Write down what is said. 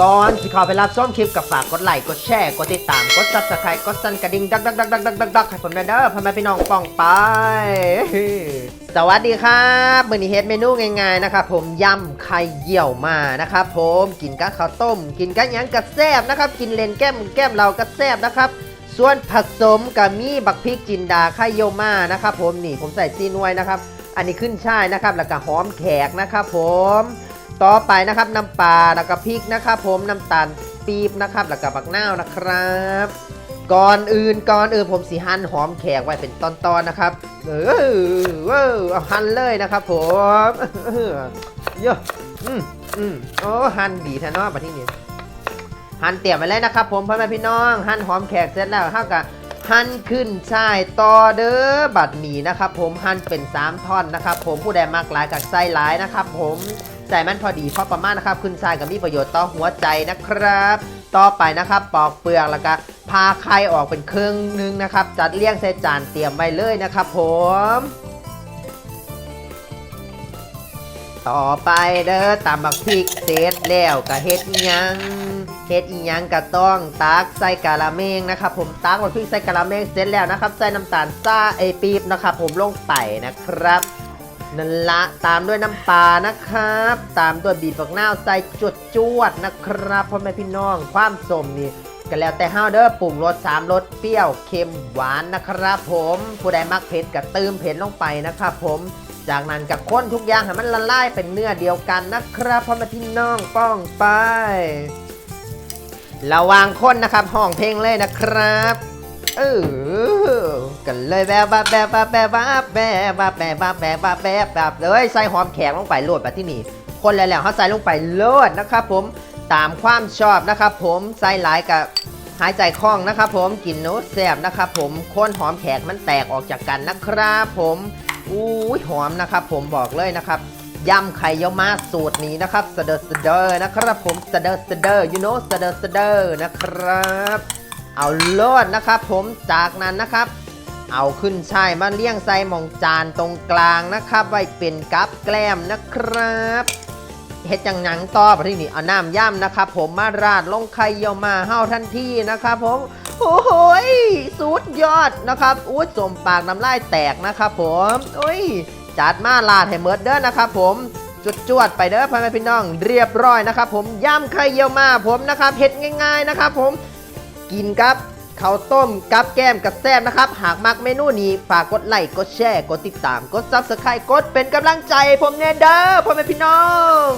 ก่อนสิข้าไปรับชมคลิปกับฝากกดไลค์กดแชร์กดติดตามกดซับสไครต์กดสั่นกระดิ่งดักดักดักดักดักดักดักให้ผมหน่อยเด้อพ่อแม่พี่น้องป้องไป สวัสดีครับมื้อนี้เฮ็ดเมนูง่ายๆนะครับผมยำไข่เยี่ยวมานะครับผมกินกับข้าวต้ม กินกับหยังกระแซบนะครับ กินเลนแก้มแก้มเรากระแซบนะครับ ส่วนผสมกับมีบักพริกจินดาไข่เยี่ยวมานะครับผมนี่ผมใส่ซีนวยนะครับ อันนี้ขึ้นช่ายนะครับแล้วก็หอมแขกนะครับผม ต่อไปนะครับน้ำปลาแล้วก็พริกนะครับผมน้ำตาลปี๊บนะครับแล้วก็บักนาวนะครับ ก่อนอื่นก่อนอื่นผมสีหั่นหอมแขกไว้เป็นตอนๆนะครับ เออเว้อเอาหั่นเลยนะครับผมเออเยอะอืมอืมโอ้หั่นดีแท้เนาะบัดที่นี้หั่นเตรียมไว้เลยนะครับ ผมพ่อแม่พี่น้องหั่นหอมแขกเสร็จแล้วเท่ากับ หั่นขึ้นใช่ต่อเด้อบัดหมี่นะครับ ผมหั่นเป็นสามท่อนนะครับ ผมผู้ใดมากหลายกับไส้หลายนะครับ ผมใส่มันพอดีพอประมาณนะครับขึ้นช่ายกับมีประโยชน์ต่อหัวใจนะครับ ต่อไปนะครับ ปอกเปลือกแล้วก็พาไข่ออกเป็นครึ่งหนึงนะครับ จัดเรียงใส่จานเตรียมไว้เลยนะครับ ผม ต่อไปเด้อตำบักพริกเสร็จแล้วก็เฮ็ดยัง เฮ็ดอีหยังก็ต้องตักใส่กะละเมงนะครับผมตักบักพริกใส่กะละเมงเสร็จแล้วนะครับ ใส่น้ำตาลซ่าไอปี๊บนะครับ ผมลงไปนะครับนั่นละตามด้วยน้ำปลานะครับ ตามด้วยบีบบักนาวใส่จวดจวดนะครับพ่อแม่พี่น้องความสมนี่ก็แล้วแต่ห้าวเด้อปรุงรสสามรสเปรี้ยวเค็มหวานนะครับผมผู้ใดมักเผ็ดก็เติมเผ็ดลงไปนะครับผมจากนั้นก็ค้นทุกอย่างให้มันละลายเป็นเนื้อเดียวกันนะครับพ่อแม่พี่น้องป้องไป ระวังคนนะครับห้องเพลงเลยนะครับเออกันเลยแบบแบบแบบแบบแบบแบบแบบแบบแบบแบบแบบแบบแบบเลยใส่หอมแขกลงไปโลดแบบที่นี่คนแล้วแล้วเขาใส่ลงไปโลดนะครับผมตามความชอบนะครับผมใส่หลายกับหายใจคล่องนะครับผมกินโน้ตแสบนะครับผมคนหอมแขกมันแตกออกจากกันนะครับผมอุ้ยหอมนะครับผมบอกเลยนะครับ ยำไข่เยี่ยวมาสูตรนี้นะครับสเดอร์สเดอร์นะครับผมสเดอร์สเดอร์ you know สเดอร์สเดอร์นะครับ เอาโลดนะครับ ผมจากนั้นนะครับ เอาขึ้นช่ายมาเลี้ยงใส่หมองจานตรงกลางนะครับ ไว้เป็นกับแกล้มนะครับเฮ็ดจังหนังต่อไปที่นี่เอาน้ำย่ำนะครับ ผมมาราดลงไข่เยี่ยวมาเฮาทันทีนะครับผมโอ้โหสุดยอดนะครับอุ้ยสมปากน้ำลายแตกนะครับ ผมอุ้ย จัดมาลาดให้เมิดเด้อนะครับผมจุดจวดๆไปเด้อพ่อแม่พี่น้อง เรียบร้อยนะครับผมย่ำไข่เยี่ยวมาผมนะครับเห็ดง่าย ๆนะครับ ผมกินครับข้าวต้มกับแก้มกับแซบนะครับ หากมักเมนูนี้ฝากกดไลค์กดแชร์กดติดตาม กดซับสไครต์กดเป็นกำลังใจผมแน่เด้อพ่อแม่พี่น้อง